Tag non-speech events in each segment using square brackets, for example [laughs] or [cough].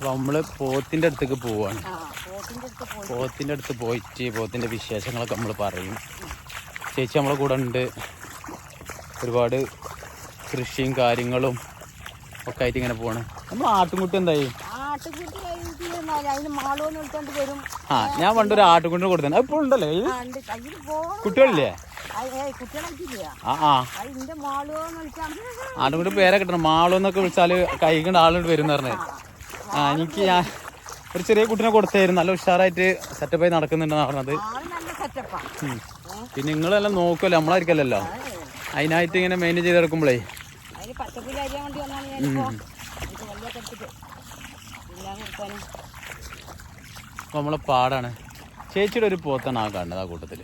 അപ്പൊ നമ്മൾ പോത്തിന്റെ അടുത്തേക്ക് പോവാണ്. പോത്തിന്റെ അടുത്ത് പോയിട്ട്. പോത്തിന്റെ വിശേഷങ്ങളൊക്കെ നമ്മൾ പറയും. ചേച്ചി നമ്മളെ കൂടെ ഉണ്ട്. ഒരുപാട് കൃഷിയും കാര്യങ്ങളും ഒക്കെ ആയിട്ട് ഇങ്ങനെ പോവാണ് നമ്മൾ ആട്ടുംകുട്ടി എന്തായി? ആ ഞാൻ പണ്ടൊരു ആട്ടുംകുട്ടിനെ കൊടുത്തു ഇപ്പോൾ ഉണ്ടല്ലേ? കുട്ടികളില്ലേ? ആ ആ ആട്ടുംകുട്ടി പേരെ കിട്ടണം മാളോന്നൊക്കെ വിളിച്ചാൽ കൈകൊണ്ട് ആളുണ്ട് വരും പറഞ്ഞേ. ആ എനിക്ക് ഞാൻ ഒരു ചെറിയ കുട്ടിനെ കൊടുത്തായിരുന്നു. നല്ല ഉഷാറായിട്ട് സെറ്റപ്പായി നടക്കുന്നുണ്ടെന്ന് പറഞ്ഞത്. പിന്നെ നിങ്ങളെല്ലാം നോക്കുമല്ലോ നമ്മളായിരിക്കല്ലോ അതിനായിട്ട് ഇങ്ങനെ മെയിൻ ചെയ്ത് എടുക്കുമ്പോഴേ അതിന് പച്ചപ്പുല്ല് അരിയാൻ വേണ്ടി വന്നാണ് ഞാനിപ്പോ. ഇത് വലിയ കെട്ടിട്ട്. ഇല്ലാൻ കൊടുക്കാനും. അപ്പോൾ നമ്മളെ പാടാണ്. ചേച്ചിയുടെ ഒരു പോത്താണ് ആ കാണുന്നത് ആ കൂട്ടത്തിൽ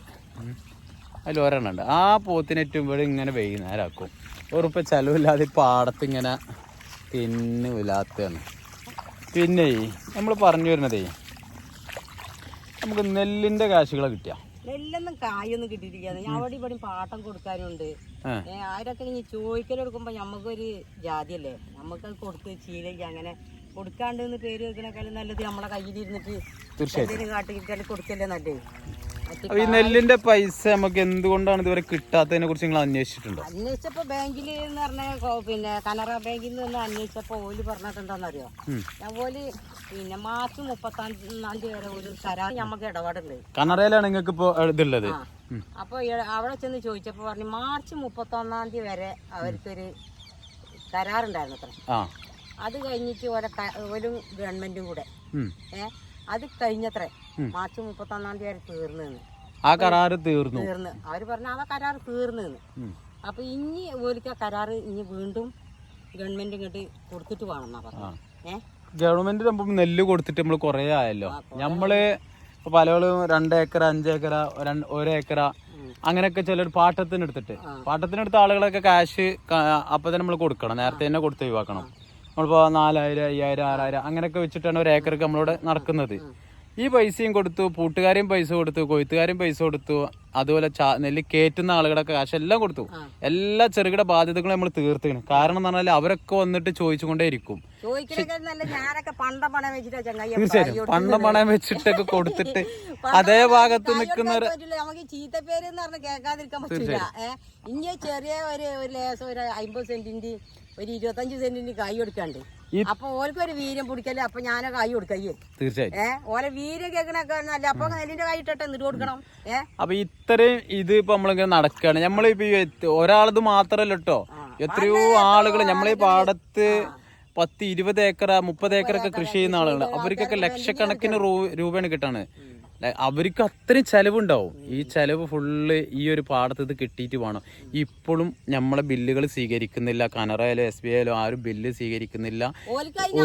അതിൽ ഒരെണ്ണം ഉണ്ട്. ആ പോത്തിനേറ്റവും ഇവിടെ ഇങ്ങനെ വൈകുന്നേരമാക്കും ഉറപ്പ് ചിലവില്ലാതെ പാടത്ത് ഇങ്ങനെ തിന്നില്ലാത്തതാണ് പിന്നെ നമ്മൾ പറഞ്ഞു വരുന്നതേ നമുക്ക് നെല്ലിന്റെ കാശുകളെ കിട്ടിയ. നെല്ലൊന്നും കായൊന്നും കിട്ടിയിട്ടില്ല. ഞാൻ അവിടെ ഇവിടെ പാട്ടം കൊടുക്കാനുണ്ട്. ആരൊക്കെ ഇനി ജാതി അല്ലേ ജാതിയല്ലേ? നമുക്കത് കൊടുത്ത് ചീലയ്ക്ക് അങ്ങനെ കൊടുക്കാണ്ട് പേര് വെക്കണേക്കാളും നല്ലത് നമ്മളെ കയ്യിലിരുന്നിട്ട് തീർച്ചയായും എന്തിനു കാട്ടി കൊടുക്കല്ലേ നല്ലത്? ഈ നെല്ലിന്റെ പൈസ നമുക്ക് എന്തുകൊണ്ടാണ് ഇതുവരെ കിട്ടാത്തതിനെ കുറിച്ച് നിങ്ങൾ അന്വേഷിച്ചിട്ടുണ്ടോ? അന്വേഷിച്ചപ്പോ ബാങ്കിൽ എന്ന് പറഞ്ഞ പിന്നെ കനറ ബാങ്കിൽ നിന്ന് അന്വേഷിച്ചപ്പോ ഓൽ പറഞ്ഞിട്ട് എന്താണെന്നറിയോ ഞാൻ ഓൽ പിന്നെ മാർച്ച് മുപ്പത്താം തീയതി വരെ ഒരു കരാർ നമുക്ക് ഇടപാടുണ്ട്. കനറയിലാണ് നിങ്ങൾക്ക് ഇപ്പോ ഇതുള്ളത്. അപ്പൊ അവിടെ ചെന്ന് ചോദിച്ചപ്പോ പറഞ്ഞു മാർച്ച് മുപ്പത്തൊന്നാം തീയതി വരെ അവർക്കൊരു കരാറുണ്ടായിരുന്നു അത്ര അത് കഴിഞ്ഞിട്ട് ഓരോ ഒരു ഗവൺമെന്റും കൂടെ. ഉം. അത് കഴിഞ്ഞത്രേ. മാർച്ച് മുപ്പത്തൊന്നാം തീയതി തീർന്നു ആ കരാർ തീർന്നു. തീർന്ന്. അവർ പറഞ്ഞ ആ കരാർ തീർന്നു. അപ്പൊ ഇനി ഓലിക്ക് ആ കരാർ ഇനി വീണ്ടും ഗവൺമെന്റ് ഇങ്ങോട്ട് കൊടുത്തിട്ട് വേണമെന്നാ പറഞ്ഞു. ഗവൺമെന്റ് നമ്മൾ നെല്ല് കൊടുത്തിട്ട് നമ്മൾ കുറേ ആയല്ലോ. നമ്മൾ പലകളും രണ്ട് ഏക്കർ അഞ്ച് ഏക്കർ അങ്ങനെയൊക്കെ ചിലർ പാട്ടത്തിനെടുത്തിട്ട്. പാട്ടത്തിനെടുത്ത ആളുകളൊക്കെ കാശ് അപ്പൊ തന്നെ നമ്മൾ കൊടുക്കണം. നേരത്തെ തന്നെ കൊടുത്ത് ഒഴിവാക്കണം. നമ്മളിപ്പോ നാലായിരം അയ്യായിരം ആറായിരം അങ്ങനെയൊക്കെ വെച്ചിട്ടാണ് ഒരു ഏക്കർക്ക് നമ്മളിവിടെ നടക്കുന്നത്. ഈ പൈസയും കൊടുത്തു പൂട്ടുകാരെയും പൈസ കൊടുത്തു കൊയ്ത്തുകാരെയും പൈസ കൊടുത്തു അതുപോലെ നെല്ല് കയറ്റുന്ന ആളുകളൊക്കെ കാശ് എല്ലാം കൊടുത്തു. എല്ലാ ചെറുകിട ബാധ്യതകളും നമ്മൾ തീർത്തിക്കണം കാരണം എന്ന് പറഞ്ഞാൽ അവരൊക്കെ വന്നിട്ട് ചോദിച്ചുകൊണ്ടേ ഇരിക്കും. ചോദിക്കണേക്കാൾ നല്ല ഞാനൊക്കെ പണ്ട പണം വെച്ചിട്ടാ ചങ്ങായി തീർച്ചയായും പണ്ടം പണം വെച്ചിട്ടൊക്കെ കൊടുത്തിട്ട് [laughs] അതേ ഭാഗത്ത് നിൽക്കുന്ന ഇനി ചെറിയ ഒരു ഒരു ലേസം ഒരു അമ്പത് സെന്റിന്റെ ഒരു ഇരുപത്തഞ്ച് സെന്റിന് കായ് കൊടുക്കാണ്ട്. അപ്പൊ ഓർക്ക് ഒരു വീര്യം പിടിക്കല്ലേ? അപ്പൊ ഞാനോ കായ് കൊടുക്കയ്യേ തീർച്ചയായും ഏഹ് ഓരോ വീര്യം കേൾക്കണൊക്കെ നല്ല അപ്പൊ നെല്ലിന്റെ കൈ ഇട്ടിട്ട് എന്നിട്ട് കൊടുക്കണം? ഏഹ് അപ്പൊ ഇത്രയും ഇത് ഇപ്പൊ നമ്മളിങ്ങനെ നടക്കുകയാണ് നമ്മളിപ്പോ ഒരാളത് മാത്രല്ല കേട്ടോ എത്രയോ ആളുകൾ നമ്മളീ പാടത്ത് പത്ത് ഇരുപത് ഏക്കർ മുപ്പത് ഏക്കറൊക്കെ കൃഷി ചെയ്യുന്ന ആളുകൾ അവർക്കൊക്കെ ലക്ഷക്കണക്കിന് രൂപയാണ് കിട്ടാണ് അവർക്ക് അത്രയും ചെലവുണ്ടാവും. ഈ ചെലവ് ഫുള്ള് ഈ ഒരു പാടത്ത് ഇത് കിട്ടിയിട്ട് വേണം. ഇപ്പോഴും നമ്മളെ ബില്ലുകൾ സ്വീകരിക്കുന്നില്ല. കനറയാലോ എസ് ബി ഐയിലോ ആരും ബില്ല് സ്വീകരിക്കുന്നില്ല.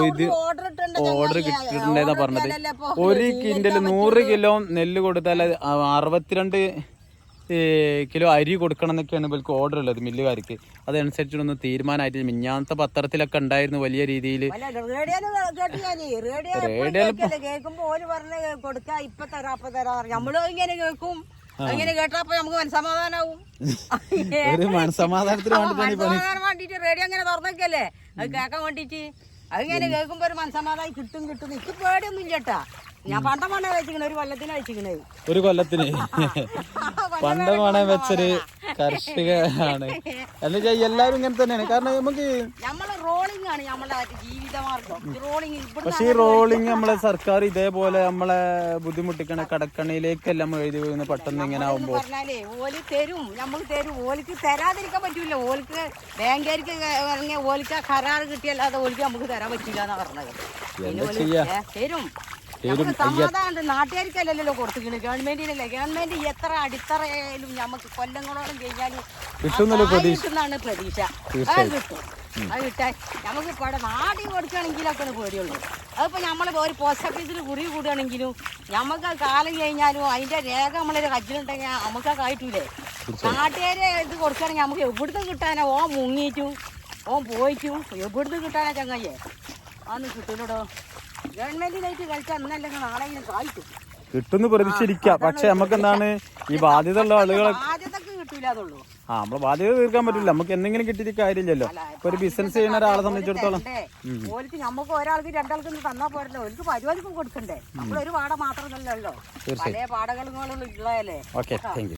ഇത് ഓർഡർ കിട്ടിയിട്ടുണ്ടെന്നാ പറഞ്ഞത്. ഒരു കിൻഡൽ നൂറ് കിലോ നെല്ല് കൊടുത്താൽ അറുപത്തിരണ്ട് കിലോ അരി കൊടുക്കണം എന്നൊക്കെയാണ് ഇവർക്ക് ഓർഡർ ഉള്ളത് മില്ലുകാർക്ക്. അതനുസരിച്ചൊന്നും തീരുമാനമായിട്ട് മിഞ്ഞാത്ത പത്രത്തിലൊക്കെ ഉണ്ടായിരുന്നു വലിയ രീതിയിൽ അങ്ങനെ കേട്ടപ്പോ നമുക്ക് മനസമാധാനാവും ഒരു മനസമാധാനത്തിന് വേണ്ടിട്ട് റേഡിയോ അങ്ങനെ അത് കേൾക്കാൻ വേണ്ടിട്ട് അതിങ്ങനെ കേൾക്കുമ്പോ ഒരു മനസമാധാനം കിട്ടും കിട്ടും. ഇപ്പൊ പേടിയൊന്നും ഇല്ലട്ടാ ഞാൻ പണ്ട മണ്ണ വെച്ചിക്കണ ഒരു കൊല്ലത്തിന് വെച്ചിക്കണേ ഒരു കൊല്ലത്തിന്? പണ്ട് വേണേ വെച്ചൊരു കർഷകനാണ്. എന്നുവെച്ചാൽ എല്ലാവരും ഇങ്ങനെ തന്നെയാണ്. കാരണം നമുക്ക് പക്ഷെ റോളിംഗ് ആണ് റോളിംഗ് ഈ റോളിങ് നമ്മളെ സർക്കാർ ഇതേപോലെ നമ്മളെ ബുദ്ധിമുട്ടിക്കണ കടക്കണിയിലേക്കല്ല നമ്മൾ എഴുതി വീഴുന്ന പെട്ടെന്ന് ഇങ്ങനെ ആവുമ്പോ. ഓൽ തരും നമ്മൾ തരും. ഓലിക്ക് തരാതിരിക്കാൻ പറ്റൂല. ഓലിക്ക് ബാങ്കുകാർക്ക് ഇറങ്ങിയ ഓലിക്ക് കരാറ് കിട്ടിയല്ലാതെ ഓലിക്ക് നമുക്ക് തരാൻ പറ്റില്ല എന്നാ പറഞ്ഞത്? തരും. നമുക്ക് സമാധാനം നാട്ടുകാർക്കല്ലല്ലോ കൊടുത്തിരിക്കുന്നത് ഗവൺമെന്റിനല്ലേ? ഗവൺമെന്റ് എത്ര അടിത്തറയായാലും നമുക്ക് കൊല്ലങ്ങളോളം കഴിഞ്ഞാലും കിട്ടുന്നാണ് പ്രതീക്ഷ. അത് കിട്ടും. അത് കിട്ടാൻ നമുക്ക് ഇവിടെ നാടി കൊടുക്കുകയാണെങ്കിലൊക്കെ പേടിയുള്ളൂ. അതിപ്പോ നമ്മൾ ഒരു പോസ്റ്റ് ഓഫീസിൽ കുറി കൂടുകയാണെങ്കിലും നമുക്ക് കാലം കഴിഞ്ഞാലും അതിന്റെ രേഖ നമ്മളൊരു കജ്ജിലുണ്ടെങ്കിൽ നമുക്ക് കായിട്ടൂലേ. നാട്ടുകാരെ ഇത് കൊടുക്കുകയാണെങ്കിൽ നമുക്ക് എവിടുന്ന് കിട്ടാനാ? ഓ മുങ്ങിയിട്ടും ഓൻ പോയിട്ടും എവിടുന്ന് കിട്ടാനാ ചങ്ങയ്യേ? അന്ന് കിട്ടൂലോ ഗവൺമെന്റിനായിട്ട് കളിച്ചാൽ അന്നല്ലെങ്കിൽ നാളെ ഇങ്ങനെ കിട്ടുന്ന പ്രതീക്ഷിച്ചിരിക്കാം. പക്ഷെ നമുക്ക് എന്താണ് ഈ ബാധ്യത ഉള്ള ആളുകളെ ആ നമ്മളെ ബാധ്യത തീർക്കാൻ പറ്റില്ല. നമുക്ക് എന്തെങ്കിലും കിട്ടിയിട്ട് കാര്യമില്ലല്ലോ. ഇപ്പൊ ഒരു ബിസിനസ് ചെയ്യുന്ന ഒരാളെ സംബന്ധിച്ചിടത്തോളം നമുക്ക് ഒരാൾക്ക് രണ്ടാൾക്ക് തന്നാ പോരല്ലോ. ഒരു പരിപാടിക്കും കൊടുക്കണ്ടേ? നമ്മളൊരു പാടം മാത്രമല്ലല്ലോ തീർച്ചയായും. Okay thank